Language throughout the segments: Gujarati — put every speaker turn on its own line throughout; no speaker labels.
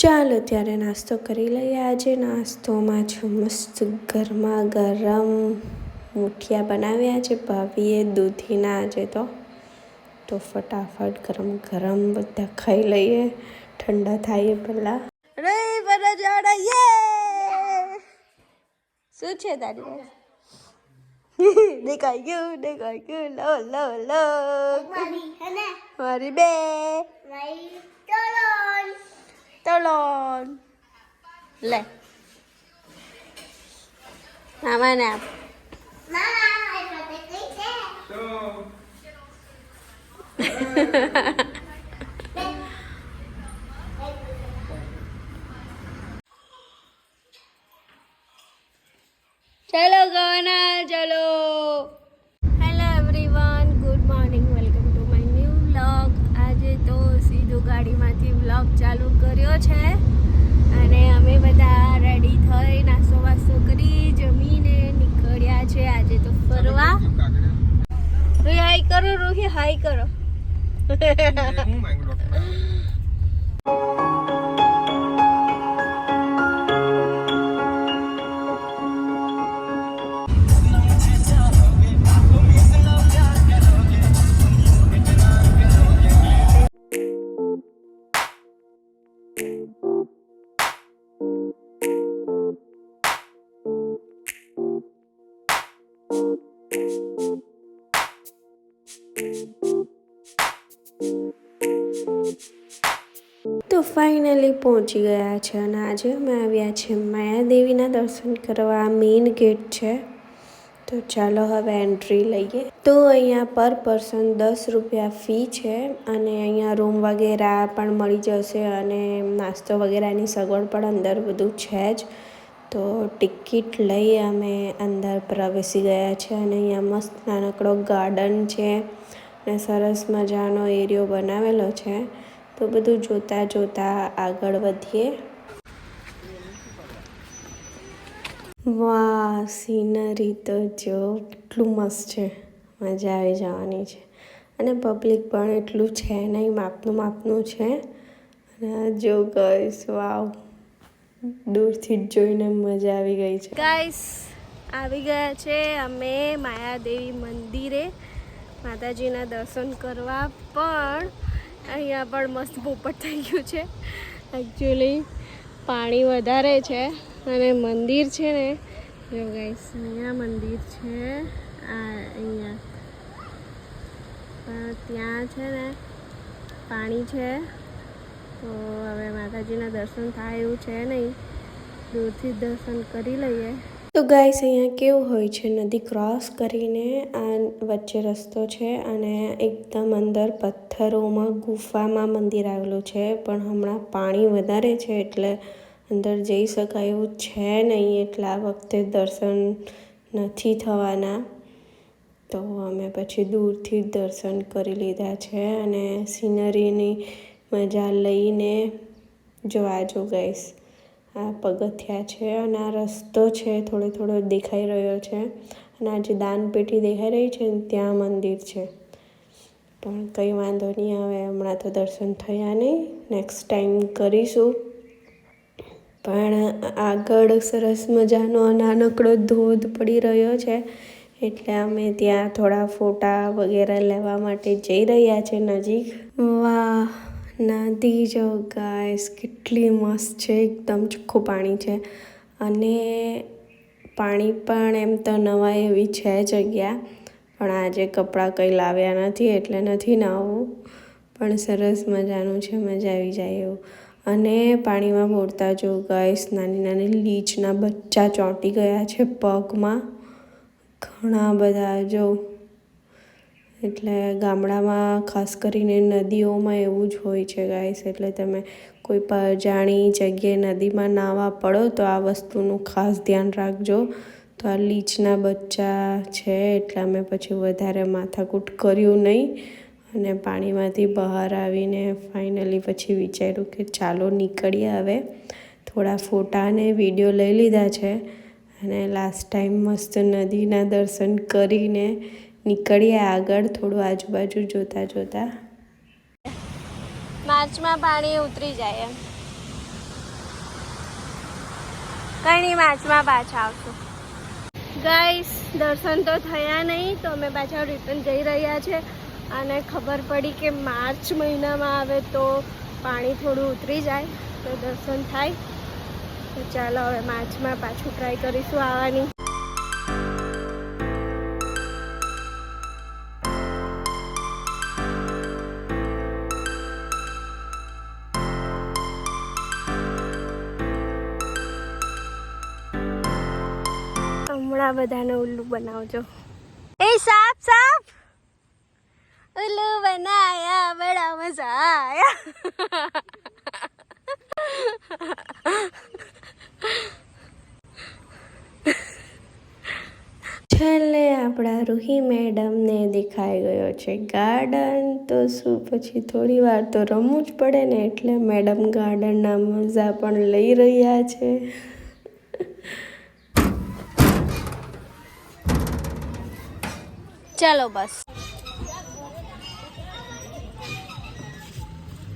ચાલો ત્યારે નાસ્તો કરી લઈએ આજે. નાસ્તોમાં છે મસ્ત ગરમા ગરમ મુઠિયા બનાવ્યા છે. ભાભીએ દૂધીના આજે તો. તો ફટાફટ ગરમ ગરમ બધા ખાઈ લઈએ. ઠંડા થાય એ પહેલાં. રે બધા જાડા યે શું છે તારી દેખાઈ ગયું દેખાઈ ગયું. લો લો લો
મારી
બે. તલોન લે. આમાં આપ.
મામા આ કઈ છે?
કર્યો છે. અને અમે બધા રેડી થઈ નાસ્તો વાસ્તો કરી જમીને નીકળ્યા છે. આજે તો ફરવા. રૂહી હાઈ કરો રૂહી હાઈ કરો. તો ફાઇનલી પહોંચી ગયા છે અને આજે અમે આવ્યા છે માયાદેવીના દર્શન કરવા મેઇન ગેટ છે. તો ચાલો હવે એન્ટ્રી લઈએ. તો અહીંયા પર પર્સન દસ રૂપિયા ફી છે અને અહીંયા રૂમ વગેરે પણ મળી જશે અને નાસ્તો વગેરેની સગવડ પણ અંદર બધું છે જ. તો ટિકિટ લઈ અમે અંદર પ્રવેશી ગયા છે અને અહીંયા મસ્ત નાનકડો ગાર્ડન છે અને સરસ મજાનો એરિયો બનાવેલો છે. તો બધું જોતા જોતા આગળ વધીએ. વાહ સીનરી તો જો કેટલું મસ્ત છે. મજા આવી જવાની છે. અને પબ્લિક પણ એટલું છે નહીં, માપનું માપનું છે. અને જો ગઈશ વાવ. દૂરથી જ જોઈને મજા આવી ગઈ છે. ગાઈસ આવી ગયા છે અમે માયાદેવી મંદિરે. માતાજીના દર્શન કરવા, પણ અહીંયા પણ મસ્ત પોપટ થઈ ગયું છે. એકચ્યુઅલી પાણી વધારે છે અને મંદિર છે ને. જો ગાઈસ અહીંયા મંદિર છે. આ અહીંયા. પણ ત્યાં છે ને પાણી છે. તો હવે માતાજીના દર્શન થાય એવું છે નહીં. દૂરથી દર્શન કરી લઈએ. તો ગાઈસ, અહીંયા કેવું હોય છે? નદી ક્રોસ કરીને આ વચ્ચે રસ્તો છે અને એકદમ અંદર પથ્થરોમાં ગુફામાં મંદિર આવેલું છે. પણ હમણાં પાણી વધારે છે એટલે અંદર જઈ શકાય એવું છે નહીં એટલે આ વખતે દર્શન નથી થવાના. તો અમે પછી દૂરથી દર્શન કરી લીધા છે અને સિનરીની મજા લઈને જોવા જો ગઈશ આ પગથિયા છે અને આ રસ્તો છે, થોડો થોડો દેખાઈ રહ્યો છે અને આ જે દાનપેટી દેખાઈ રહી છે ને, ત્યાં મંદિર છે. પણ કંઈ વાંધો નહીં આવે હમણાં તો દર્શન થયા નહીં. નેક્સ્ટ ટાઈમ કરીશું. પણ આગળ સરસ મજાનો નાનકડો ધોધ પડી રહ્યો છે, એટલે અમે ત્યાં થોડા ફોટા વગેરે લેવા માટે જઈ રહ્યા છે નજીક. વાહ! નદી જો ગાઈસ, કેટલી મસ્ત છે, એકદમ ચોખ્ખું પાણી છે. અને પાણી પણ એમ તો નવા એવી છે જગ્યા, પણ આજે કપડાં કંઈ લાવ્યા નથી, એટલે નથી નાહવું પણ સરસ મજાનું છે, મજા આવી જાય એવું. અને પાણીમાં બોલતા જો ગાઈસ, નાની નાની લીચના બચ્ચા ચોંટી ગયા છે પગમાં. ઘણા બધા જો એટલે ગામડામાં ખાસ કરીને નદીઓમાં એવું જ હોય છે ગાઈસ એટલે તમે કોઈ જાણી જગ્યાએ નદીમાં નાહવા પડો, તો આ વસ્તુનું ખાસ ધ્યાન રાખજો. તો આ લીચના બચ્ચા છે, એટલે અમે પછી વધારે માથાકૂટ કર્યું નહીં. અને પાણીમાંથી બહાર આવીને ફાઇનલી પછી વિચાર્યું કે ચાલો નીકળીએ હવે. થોડા ફોટા અને વીડિયો લઈ લીધા છે. અને લાસ્ટ ટાઈમ મસ્ત નદીના દર્શન કરીને નીકળીએ આગળ થોડું આજુબાજુ જોતા જોતા. માર્ચમાં પાણી ઉતરી જાય એમ. કઈ નહીં માર્ચમાં પાછા આવશું. ગાઈસ દર્શન તો થયા નહીં તો અમે પાછા રિટર્ન જઈ રહ્યા છે. અને ખબર પડી કે માર્ચ મહિનામાં આવે તો પાણી થોડું ઉતરી જાય તો દર્શન થાય. તો ચાલો હવે માર્ચમાં પાછું ટ્રાય કરીશું આવવાની. હમણાં બધાને ઉલ્લુ બનાવજો. એ સાપ સાપ! ઉલ્લુ બનાયા બડા મજા આયા છેલ્લે આપણા રૂહી મેડમને દેખાઈ ગયો છે ગાર્ડન. તો શું, પછી થોડી વાર તો રમવું જ પડે ને એટલે મેડમ ગાર્ડનના મજા પણ લઈ રહ્યા છે. ચાલો બસ.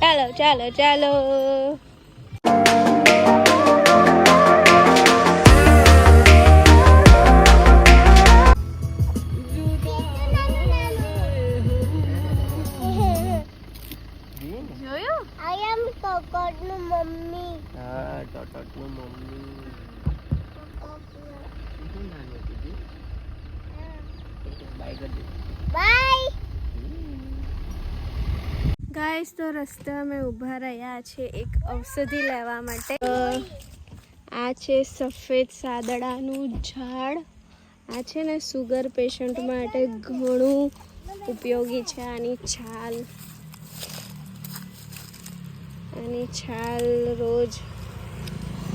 ચાલો ચાલો ચાલો. ગાઈસ, તો રસ્તે અમે ઊભા રહ્યા છે એક ઔષધિ લેવા માટે. આ છે સફેદ સાદડાનું ઝાડ. આ છે ને સુગર પેશન્ટ માટે ઘણું ઉપયોગી છે આની છાલ. આની છાલ રોજ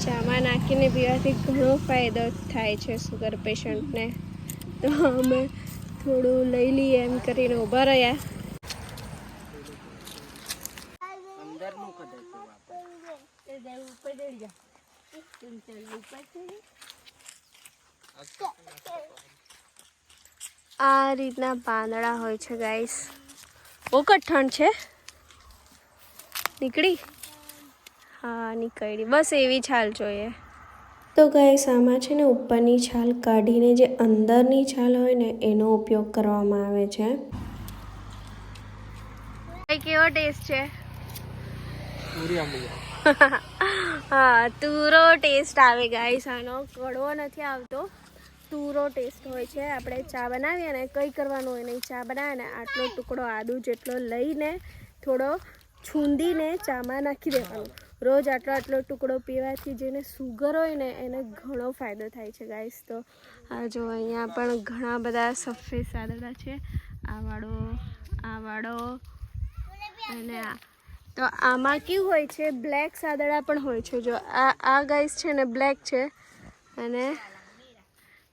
ચામાં નાખીને પીવાથી ઘણો ફાયદો થાય છે સુગર પેશન્ટને. તો અમે થોડું લઈ લઈએ એમ કરીને ઊભા રહ્યા. આ રીતના પાંદડા હોય છે ગાઈસ બહુ કઠણ છે. નીકળી? હા નીકળી. બસ એવી છાલ જોઈએ. તો ગાઈસ આમાં છે ને ઉપરની છાલ કાઢીને જે અંદરની છાલ હોય ને એનો ઉપયોગ કરવામાં આવે છે. કેવો ટેસ્ટ છે? હા તુરો ટેસ્ટ આવે ગાઈસ આનો કડવો નથી આવતો. તુરો ટેસ્ટ હોય છે. આપણે ચા બનાવીએ ને કંઈ કરવાનું હોય નહીં, ચા બનાવે ને આટલો ટુકડો આદુ જેટલો લઈને થોડો છૂંદીને ચામાં નાખી દેવાનો. રોજ આટલો આટલો ટુકડો પીવાથી જેને સુગર હોય ને એને ઘણો ફાયદો થાય છે ગાઈસ તો આ જો અહીંયા પણ ઘણા બધા સફેદ સાદડા છે. આ વાળો આ વાળો અને આ. તો આમાં કેવું હોય છે બ્લેક સાદડા પણ હોય છે. જો આ આ ગાઈસ છે ને બ્લેક છે. અને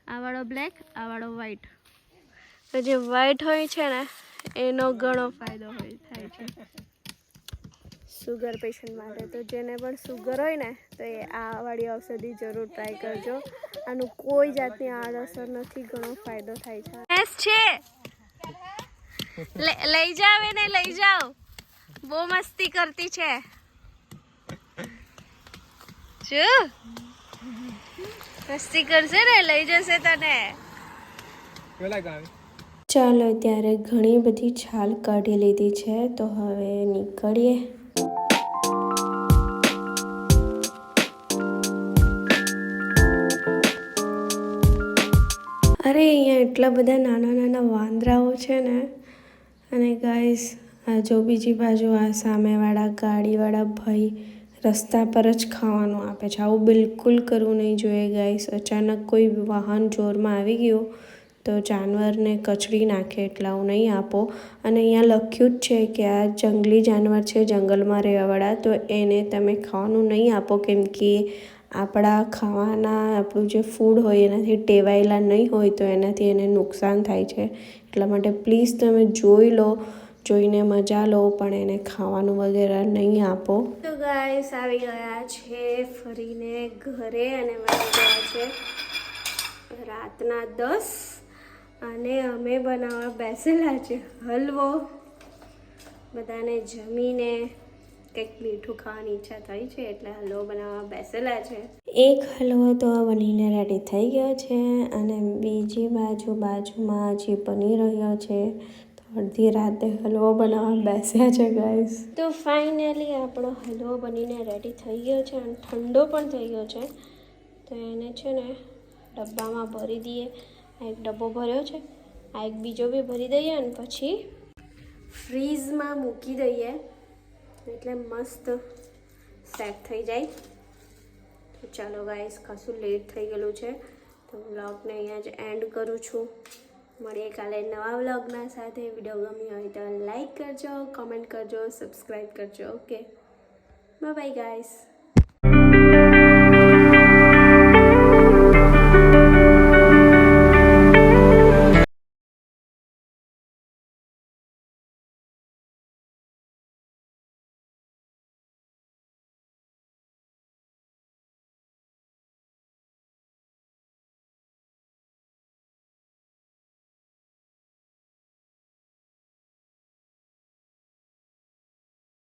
આ વાળો બ્લેક આવાળો વાળો વ્હાઈટ તો જે વ્હાઈટ હોય છે ને એનો ઘણો ફાયદો હોય થાય છે. સુગર પેશન્ટ માટે તો જેને પણ સુગર હોય ને તો એ આ વાળી ઔષધિ જરૂર ટ્રાય કરજો. આનું કોઈ જાતની આડઅસર નથી ઘણો ફાયદો થાય છે. છે. લઈ જાવ એને લઈ જાઓ. બહુ મસ્તી કરતી છે. શું મસ્તી કરશે ને લઈ જશે તને. ચાલો ત્યારે ઘણી બધી છાલ કાઢી લીધી છે તો હવે નીકળીએ. અરે અહીંયા એટલા બધા નાના નાના વાંદરાઓ છે ને. અને ગાઈસ આ જો બીજી બાજુ આ સામેવાળા ગાડીવાળા ભાઈ રસ્તા પર જ ખાવાનું આપે છે. આવું બિલકુલ કરવું નહીં જોઈએ ગાઈસ અચાનક કોઈ વાહન જોરમાં આવી ગયું તો જાનવરને કચડી નાખે એટલે આવું નહીં આપો. અને અહીંયા લખ્યું જ છે કે આ જંગલી જાનવર છે, જંગલમાં રહેવાવાળા, તો એને તમે ખાવાનું નહીં આપો. કેમ કે આપણા ખાવાના, આપણું જે ફૂડ હોય એનાથી ટેવાયેલા નહીં હોય, તો એનાથી એને નુકસાન થાય છે. એટલા માટે પ્લીઝ તમે જોઈ લો જોઈને મજા લો પણ એને ખાવાનું વગેરે નહીં આપો. તો ગાઈસ આવી ગયા છે ફરીને ઘરે અને વાગી ગયા છે રાતના દસ અને અમે બનાવવા બેસેલા છે હલવો. બધાને જમીને કંઈક મીઠું ખાવાની ઈચ્છા થઈ છે એટલે હલવો બનાવવા બેસેલા છે. એક હલવો તો બનીને રેડી થઈ ગયો છે અને બીજી બાજુ બાજુમાં હજી બની રહ્યો છે અડધી રાતે હલવો બનાવવા બેસ્યા છે ગાઈસ તો ફાઇનલી આપણો હલવો બનીને રેડી થઈ ગયો છે અને ઠંડો પણ થઈ ગયો છે. તો એને છે ને ડબ્બામાં ભરી દઈએ. આ એક ડબ્બો ભર્યો છે. આ એક બીજો બી ભરી દઈએ અને પછી ફ્રીઝમાં મૂકી દઈએ. એટલે મસ્ત સેટ થઈ જાય. તો ચાલો ગાઈસ ખાસું લેટ થઈ ગયેલું છે. તો બ્લોગને અહીંયા જ એન્ડ કરું છું. મળીએ કાલે નવા વ્લોગના સાથે. વીડિયો ગમી હોય તો લાઈક કરજો કોમેન્ટ કરજો સબસ્ક્રાઈબ કરજો. Okay bye bye